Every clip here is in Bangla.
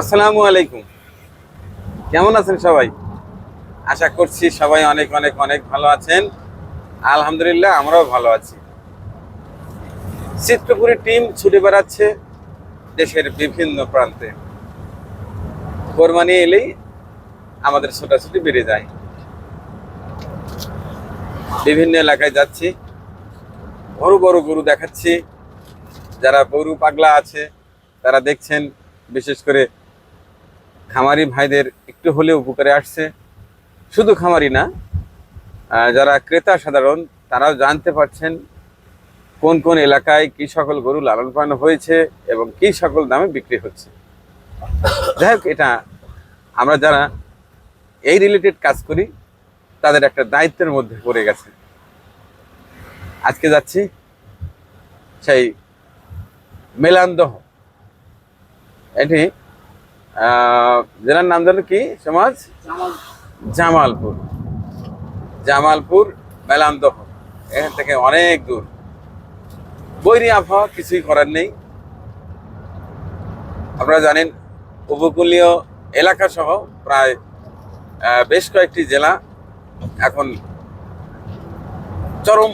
আসসালামু আলাইকুম। কেমন আছেন সবাই? আশা করছি সবাই অনেক অনেক অনেক ভালো আছেন। আলহামদুলিল্লাহ, আমরাও ভালো আছি। চিত্রপুরী টিম ছুটে বেড়াচ্ছে দেশের বিভিন্ন প্রান্তে। কোরবানি এলেই আমাদের ছোটাছুটি বেড়ে যায়। বিভিন্ন এলাকায় যাচ্ছি। বড় বড় গরু দেখাচ্ছি। যারা গরু পাগলা আছে, তারা দেখছেন, বিশেষ করে খামারি ভাইদের একটু হলেও উপকারে আসছে। শুধু খামারি না যারা ক্রেতা সাধারণ, তারাও জানতে পারছেন কোন কোন এলাকায় কি সকল গরু লালন পালন হয়েছে এবং কি সকল দামে বিক্রি হচ্ছে। যাই হোক, এটা আমরা যারা এই রিলেটেড কাজ করি, তাদের একটা দায়িত্বের মধ্যে পড়ে গেছে। আজকে যাচ্ছি সেই মেলান্দহ। এটি জেলার নাম ধরো কি? সমাজ? জামালপুর। জামালপুর মেলান্দহ এখান থেকে অনেক দূর। বৈরি আবহাওয়া কিছুই করার নেই। আপনারা জানেন, উপকূলীয় এলাকা সহ প্রায় বেশ কয়েকটি জেলা এখন চরম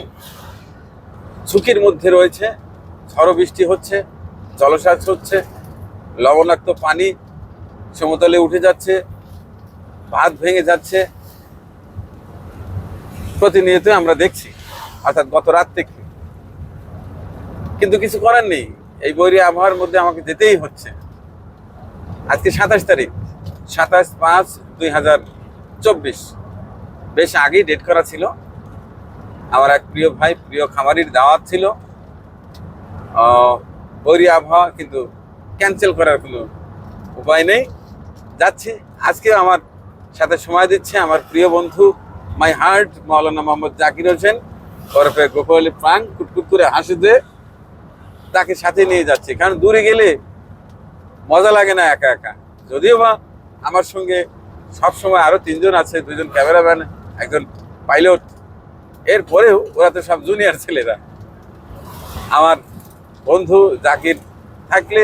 ঝুঁকির মধ্যে রয়েছে। ঝড় বৃষ্টি হচ্ছে, জলসাজ হচ্ছে, লবণাক্ত পানি সমতলে উঠে যাচ্ছে ভাত ভেঙে যাচ্ছে। প্রতিনিয়ত আমরা দেখছি, অর্থাৎ গত রাত থেকে। কিন্তু কিছু করার নেই। এই বৈরী আবহাওয়ার মধ্যে আমাকে যেতেই হচ্ছে। আজকে সাতাশ তারিখ, সাতাশ পাঁচ দুই হাজার চব্বিশ। বেশ আগেই ডেট করা ছিল। আমার এক প্রিয় ভাই, প্রিয় খামারির দাওয়াত ছিল। বৈরী আবহাওয়া কিন্তু ক্যান্সেল করার কোনো উপায় নেই। যাচ্ছি। আজকে আমার সাথে সময় দিচ্ছে আমার প্রিয় বন্ধু মাই হার্ট মাওলানা মোহাম্মদ জাকির হোসেন। ওরফে গোপাল প্রাণ, কুটকুট করে হাসি দিয়ে তাকে সাথে নিয়ে যাচ্ছি। কারণ দূরে গেলে মজা লাগে না একা একা। যদিও বা আমার সঙ্গে সবসময় আরও তিনজন আছে দুজন ক্যামেরাম্যান, একজন পাইলট। এরপরেও ওরা তো সব জুনিয়র ছেলেরা। আমার বন্ধু জাকির থাকলে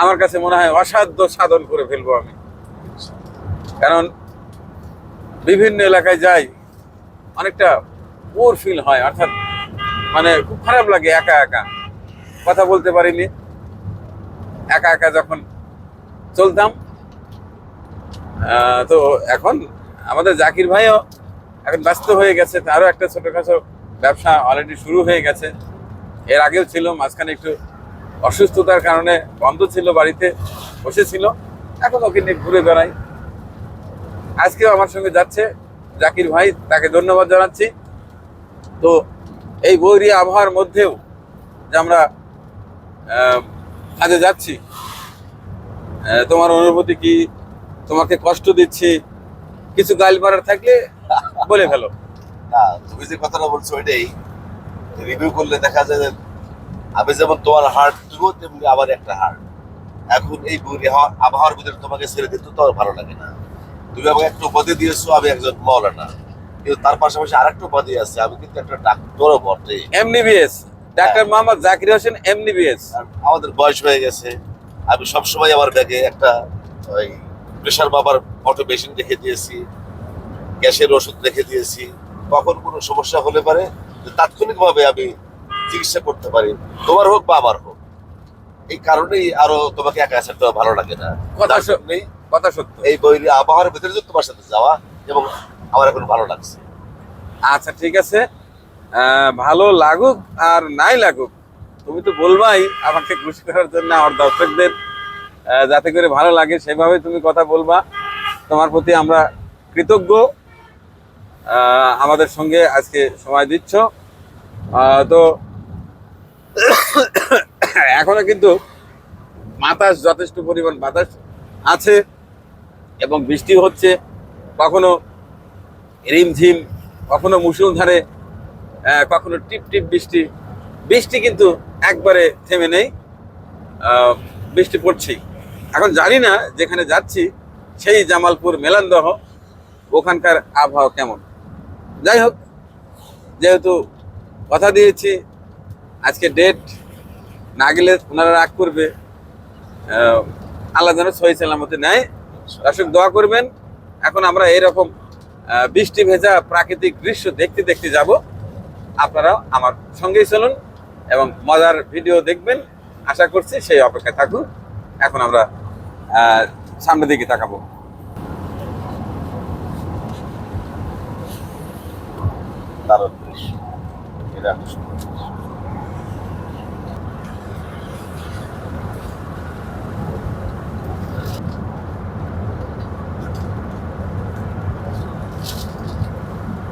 আমার কাছে মনে হয় অসাধ্য সাধন করে ফেলব আমি। কারণ বিভিন্ন এলাকায় যাই, অনেকটা বোর ফিল হয়, অর্থাৎ মানে খুব খারাপ লাগে একা একা। কথা বলতে পারিনি। একা একা যখন চলতাম তো এখন আমাদের জাকির ভাইও এখন ব্যস্ত হয়ে গেছে, তারও একটা ছোটখাটো ব্যবসা অলরেডি শুরু হয়ে গেছে। এর আগেও ছিল, মাঝখানে একটু অসুস্থতার কারণে বন্ধ ছিল বাড়িতে, বসেছিল। এখন ওকে নিয়ে ঘুরে বেড়াই। আজকেও আমার সঙ্গে যাচ্ছে জাকির ভাই, তাকে ধন্যবাদ জানাচ্ছি। তো এই বৈরী আবহাওয়ার মধ্যেও যে আমরা কাজে যাচ্ছি তোমার অনুভূতি কি? তোমাকে কষ্ট দিচ্ছি? কিছু গাল মারার থাকলে বলে ফেলো। না, তুমি যে কথাটা বলছো ওইটাই। রিভিউ করলে দেখা যায় আমি যেমন তোমার হার্ট তুমিও তেমনি আমার একটা হার্ট এখন এই আবহাওয়ার ভিতরে তোমাকে ছেড়ে দিতে তো ভালো লাগে না। তুমি আমাকে একটা উপাধি দিয়েছ আমি একজন মৌলানা। কিন্তু তার পাশাপাশি আরেকটা উপাধি আছে আমি কিন্তু একটা ডাক্তারও বটে। MBBS doctor Mohammad Zakir Hossain MBBS আমাদের বয়স হয়ে গেছে। আমি সবসময় আমার ব্যাগে একটা ওই প্রেশার বাবার অটো মেশিন রেখে দিয়েছি। গ্যাসের ওষুধ রেখে দিয়েছি। কখন কোনো সমস্যা হলে পারে তাৎক্ষণিকভাবে আমি চিকিৎসা করতে পারি। তোমার হোক বা আমার হোক এই কারণেই আরও তোমাকে একা ছাড়তে ভালো লাগে না। কথা। জন্যই কথা সত্য। এই বই আবহাওয়ার ভিতরে যে তোমার সাথে যাওয়া এবং আমার এখন ভালো লাগছে। আচ্ছা ঠিক আছে। ভালো লাগুক আর নাই লাগুক তুমি তো বলবাই আমাকে খুশি করার জন্য আমার দর্শকদের। যাতে করে ভালো লাগে সেভাবে তুমি কথা বলবা। তোমার প্রতি আমরা কৃতজ্ঞ। আমাদের সঙ্গে আজকে সময় দিচ্ছ। তো এখনও কিন্তু বাতাস যথেষ্ট পরিমাণ বাতাস আছে এবং বৃষ্টি হচ্ছে। কখনো রিমঝিম কখনো মুষলধারে আহ, কখনো টিপ টিপ বৃষ্টি। বৃষ্টি কিন্তু একবারে থেমে নেই। বৃষ্টি পড়ছেই। এখন জানি না যেখানে যাচ্ছি সেই জামালপুর মেলান্দহ ওখানকার আবহাওয়া কেমন? যাই হোক যেহেতু কথা দিয়েছি আজকে ডেট না গেলে ওনারা রাগ করবে। আল্লাহ যেন সহি সালামতে নেয়। দর্শক, দোয়া করবেন। এখন আমরা এরকম বৃষ্টি ভেজা প্রাকৃতিক দৃশ্য দেখতে দেখতে যাব। আপনারা আমার সঙ্গেই চলুন এবং মজার ভিডিও দেখবেন। আশা করছি সেই অপেক্ষায় থাকুন। এখন আমরা সামনের দিকে তাকাবো। দারুণ দৃশ্য। এটা।